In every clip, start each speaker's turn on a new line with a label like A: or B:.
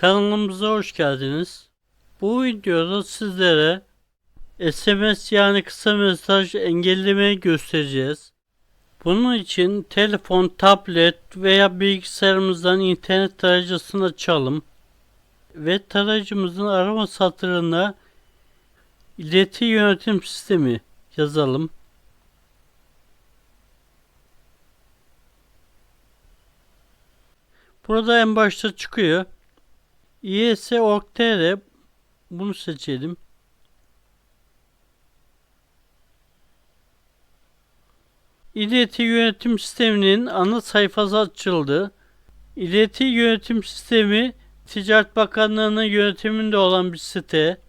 A: Kanalımıza hoş geldiniz. Bu videoda sizlere SMS yani kısa mesaj engellemeyi göstereceğiz. Bunun için telefon, tablet veya bilgisayarımızdan internet tarayıcısını açalım ve tarayıcımızın arama satırına ileti yönetim sistemi yazalım. Burada en başta çıkıyor. is.org.tr bunu seçelim. İleti yönetim sisteminin ana sayfası açıldı. İleti yönetim sistemi Ticaret Bakanlığı'nın yönetiminde olan bir site.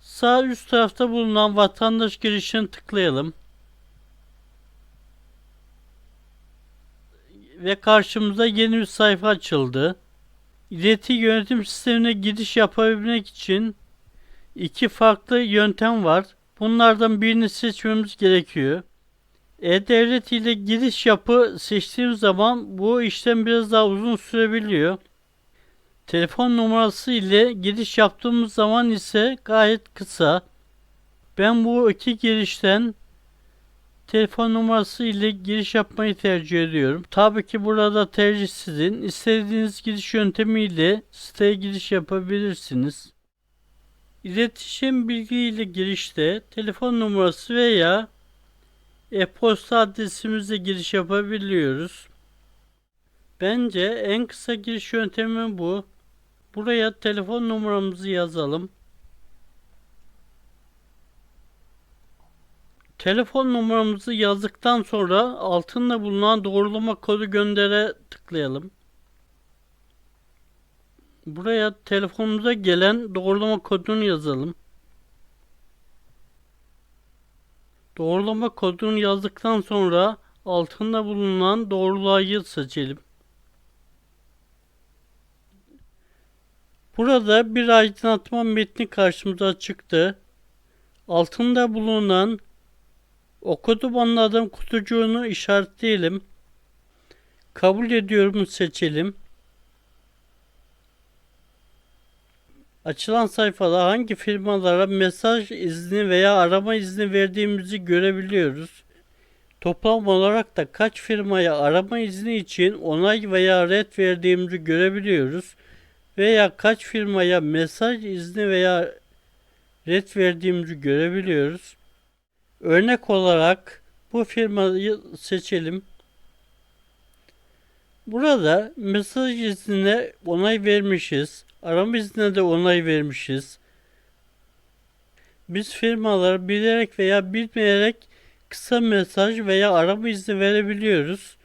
A: Sağ üst tarafta bulunan vatandaş girişini tıklayalım. Ve karşımıza yeni bir sayfa açıldı. İleti yönetim sistemine giriş yapabilmek için iki farklı yöntem var. Bunlardan birini seçmemiz gerekiyor. E-Devlet ile giriş yapı seçtiğim zaman bu işlem biraz daha uzun sürebiliyor. Telefon numarası ile giriş yaptığımız zaman ise gayet kısa. Ben bu iki girişten telefon numarası ile giriş yapmayı tercih ediyorum. Tabii ki burada tercih sizin. İstediğiniz giriş yöntemiyle siteye giriş yapabilirsiniz. İletişim bilgi ile girişte telefon numarası veya e-posta adresimizle giriş yapabiliyoruz. Bence en kısa giriş yöntemi bu. Buraya telefon numaramızı yazalım. Telefon numaramızı yazdıktan sonra altında bulunan doğrulama kodu göndere tıklayalım. Buraya telefonumuza gelen doğrulama kodunu yazalım. Doğrulama kodunu yazdıktan sonra altında bulunan doğrulayı seçelim. Burada bir aydınlatma metni karşımıza çıktı. Altında bulunan okudum anladım kutucuğunu işaretleyelim. Kabul ediyorum seçelim. Açılan sayfada hangi firmalara mesaj izni veya arama izni verdiğimizi görebiliyoruz. Toplam olarak da kaç firmaya arama izni için onay veya red verdiğimizi görebiliyoruz. Veya kaç firmaya mesaj izni veya red verdiğimizi görebiliyoruz. Örnek olarak bu firmayı seçelim. Burada mesaj iznine onay vermişiz. Arama iznine de onay vermişiz. Biz firmalara bilerek veya bilmeyerek kısa mesaj veya arama izni verebiliyoruz.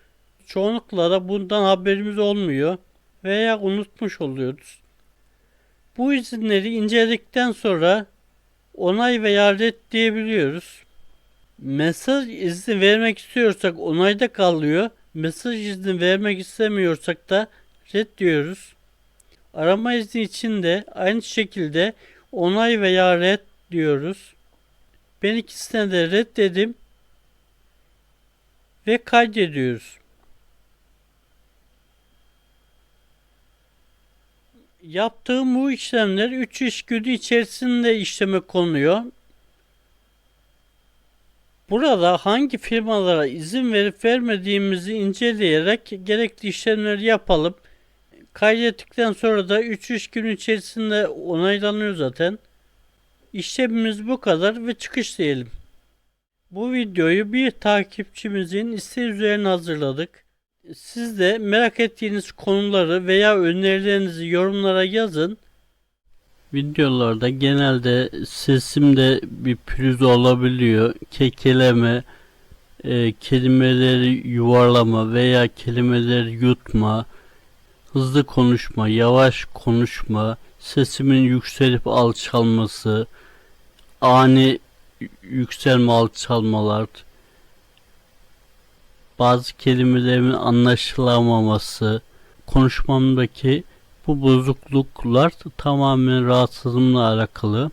A: Çoğunlukla da bundan haberimiz olmuyor veya unutmuş oluyoruz. Bu izinleri inceledikten sonra onay veya red diyebiliyoruz. Mesaj izni vermek istiyorsak onayda kalıyor. Mesaj izni vermek istemiyorsak da red diyoruz. Arama izni için de aynı şekilde onay veya red diyoruz. Ben ikisine de red dedim ve kaydediyoruz. Yaptığım bu işlemler 3 iş günü içerisinde işleme konuyor. Burada hangi firmalara izin verip vermediğimizi inceleyerek gerekli işlemleri yapalım. Kaydettikten sonra da 3 iş gün içerisinde onaylanıyor zaten. İşlemimiz bu kadar ve çıkış diyelim. Bu videoyu bir takipçimizin isteği üzerine hazırladık. Siz de merak ettiğiniz konuları veya önerilerinizi yorumlara yazın. Videolarda genelde sesimde bir pürüz olabiliyor. Kekeleme, e, kelimeleri yuvarlama veya kelimeleri yutma, hızlı konuşma, yavaş konuşma, sesimin yükselip alçalması, ani yükselme alçalmalar, bazı kelimelerin anlaşılamaması, konuşmamdaki bu bozukluklar tamamen rahatsızlığımla alakalı.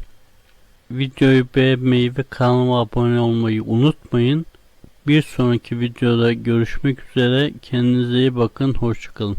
A: Videoyu beğenmeyi ve kanalıma abone olmayı unutmayın. Bir sonraki videoda görüşmek üzere. Kendinize iyi bakın. Hoşçakalın.